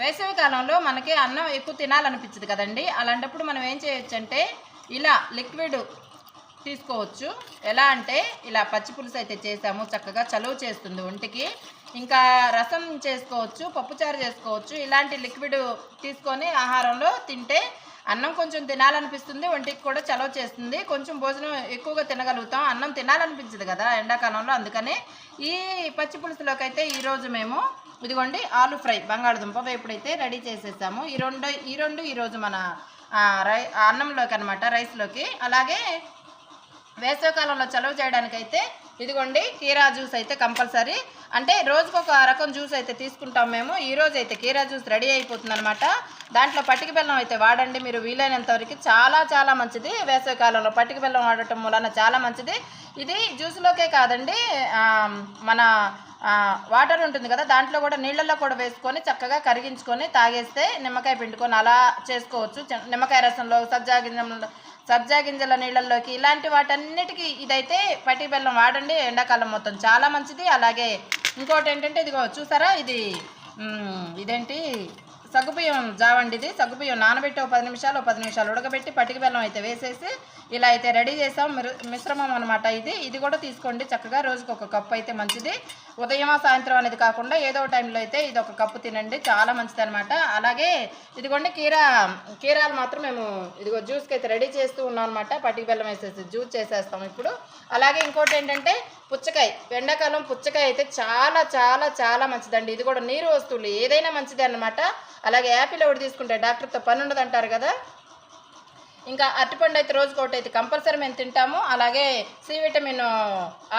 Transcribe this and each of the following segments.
వేసవి కాలంలో మనకి అన్నం ఎక్కువ తినాలనిపించదు కదండి. అలాంటప్పుడు మనం ఏం చేయొచ్చు అంటే ఇలా లిక్విడ్ తీసుకోవచ్చు. ఎలా అంటే ఇలా పచ్చి పులుసు అయితే చేసాము చక్కగా చలువ చేస్తుంది ఒంటికి. ఇంకా రసం చేసుకోవచ్చు పప్పుచారు చేసుకోవచ్చు. ఇలాంటి లిక్విడ్ తీసుకొని ఆహారంలో తింటే అన్నం కొంచెం తినాలనిపిస్తుంది ఒంటికి కూడా చలవ చేస్తుంది. కొంచెం భోజనం ఎక్కువగా తినగలుగుతాం. అన్నం తినాలనిపించదు కదా ఎండాకాలంలో. అందుకనే ఈ పచ్చి పులుసులోకి అయితే ఈరోజు మేము ఇదిగోండి ఆలు ఫ్రై బంగాళదుంప వేపుడైతే రెడీ చేసేసాము. ఈ రెండు ఈ రెండు ఈరోజు మన రై అన్నంలోకి అనమాట రైస్లోకి. అలాగే వేసవికాలంలో చలువ చేయడానికైతే ఇదిగోండి కీరా జ్యూస్ అయితే కంపల్సరీ. అంటే రోజుకు ఒక రకం జ్యూస్ అయితే తీసుకుంటాం మేము. ఈ రోజు అయితే కీరా జ్యూస్ రెడీ అయిపోతుంది అనమాట దాంట్లో పట్టిక బెల్లం అయితే వాడండి మీరు వీలైనంత వరకు. చాలా చాలా మంచిది. వేసవికాలంలో పట్టిక బెల్లం వాడటం వలన చాలా మంచిది. ఇది జ్యూస్లోకే కాదండి మన వాటర్ ఉంటుంది కదా దాంట్లో కూడా నీళ్ళల్లో కూడా వేసుకొని చక్కగా కరిగించుకొని తాగేస్తే నిమ్మకాయ పిండుకొని అలా చేసుకోవచ్చు. నిమ్మకాయ రసంలో సబ్జా గింజంలో సబ్జా గింజల నీళ్ళల్లోకి ఇలాంటి వాటన్నిటికీ ఇదైతే పట్టి బెల్లం వాడండి ఎండాకాలం మొత్తం చాలా మంచిది. అలాగే ఇంకోటి ఏంటంటే ఇదిగో చూసారా ఇది ఇదేంటి? సగ్గుబియ్యం జావండి ఇది సగ్గుబియ్యం నానబెట్టి ఒక పది నిమిషాలు ఒక పది నిమిషాలు ఉడకబెట్టి పటిక బెల్లం అయితే వేసేసి ఇలా అయితే రెడీ చేసాం మిరు- మిశ్రమం అనమాట ఇది. ఇది కూడా తీసుకోండి చక్కగా. రోజుకు ఒక కప్పు అయితే మంచిది. ఉదయం సాయంత్రం అనేది కాకుండా ఏదో టైంలో అయితే ఇది ఒక కప్పు తినండి. చాలా మంచిది అనమాట అలాగే ఇదిగోండి కీరా కీరాలు మాత్రం మేము ఇదిగో జ్యూస్కి అయితే రెడీ చేస్తూ ఉన్నాం అనమాట పటిక బెల్లం వేసేసి జ్యూస్ చేసేస్తాం ఇప్పుడు. అలాగే ఇంకోటి ఏంటంటే పుచ్చకాయ. ఎండాకాలం పుచ్చకాయ అయితే చాలా చాలా చాలా మంచిదండి. ఇది కూడా నీరు వస్తువులు ఏదైనా మంచిదే అన్నమాట. అలాగే యాపిల్ ఒకటి తీసుకుంటే డాక్టర్తో పని ఉండదు అంటారు కదా. ఇంకా అరటిపండు అయితే రోజుకి ఒకటి అయితే కంపల్సరీ మేము తింటాము. అలాగే సి విటమిన్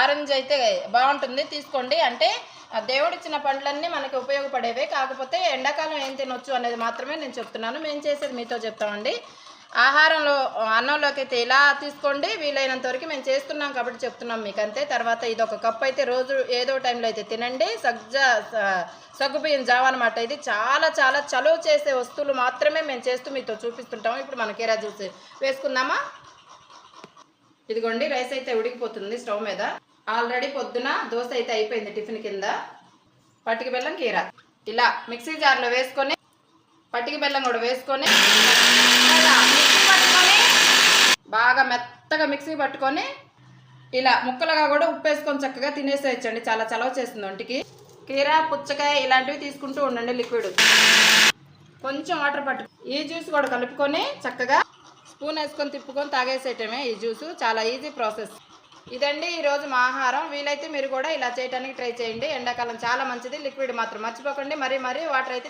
ఆరెంజ్ అయితే బాగుంటుంది. తీసుకోండి. అంటే ఆ దేవుడిచ్చిన పండ్లన్నీ మనకి ఉపయోగపడేవే. కాకపోతే ఎండాకాలం ఏం తినొచ్చు అనేది మాత్రమే నేను చెప్తున్నాను. మేము చేసేది మీతో చెప్తామండి. ఆహారంలో అన్నంలోకి అయితే ఇలా తీసుకోండి వీలైనంత వరకు మేము చేస్తున్నాం కాబట్టి చెప్తున్నాం మీకు అంతే తర్వాత ఇది ఒక కప్ అయితే రోజు ఏదో టైంలో అయితే తినండి. సగ్జా సగ్గుబియ్యం జావ అనమాట ఇది. చాలా చాలా చలువ చేసే వస్తువులు మాత్రమే మేము చేస్తూ మీతో చూపిస్తుంటాము. ఇప్పుడు మన కీరా జ్యూస్ వేసుకుందామా? ఇదిగోండి రైస్ అయితే ఉడికిపోతుంది స్టవ్ మీద. ఆల్రెడీ పొద్దున దోశ అయితే అయిపోయింది టిఫిన్ కింద. పట్టుకు బెల్లం కీరా. ఇలా మిక్సీ జార్లో వేసుకొని పట్టిక బెల్లం కూడా వేసుకొని ఇలా మిక్సీ పట్టుకొని బాగా మెత్తగా మిక్సీ పట్టుకొని ఇలా ముక్కలుగా కూడా ఉప్పు వేసుకొని చక్కగా తినేసేయచ్చండి. చాలా చలవ చేస్తుంది ఒంటికి. కీర పుచ్చకాయ ఇలాంటివి తీసుకుంటూ ఉండండి లిక్విడ్. కొంచెం వాటర్ పట్టు ఈ జ్యూస్ కూడా కలుపుకొని చక్కగా స్పూన్ వేసుకొని తిప్పుకొని తాగేసేయటమే ఈ జ్యూస్. చాలా ఈజీ ప్రాసెస్. ఇదండి ఈరోజు మా ఆహారం. వీలైతే మీరు కూడా ఇలా చేయడానికి ట్రై చేయండి. ఎండాకాలం చాలా మంచిది. లిక్విడ్ మాత్రం మర్చిపోకండి. మరీ మరీ వాటర్ అయితే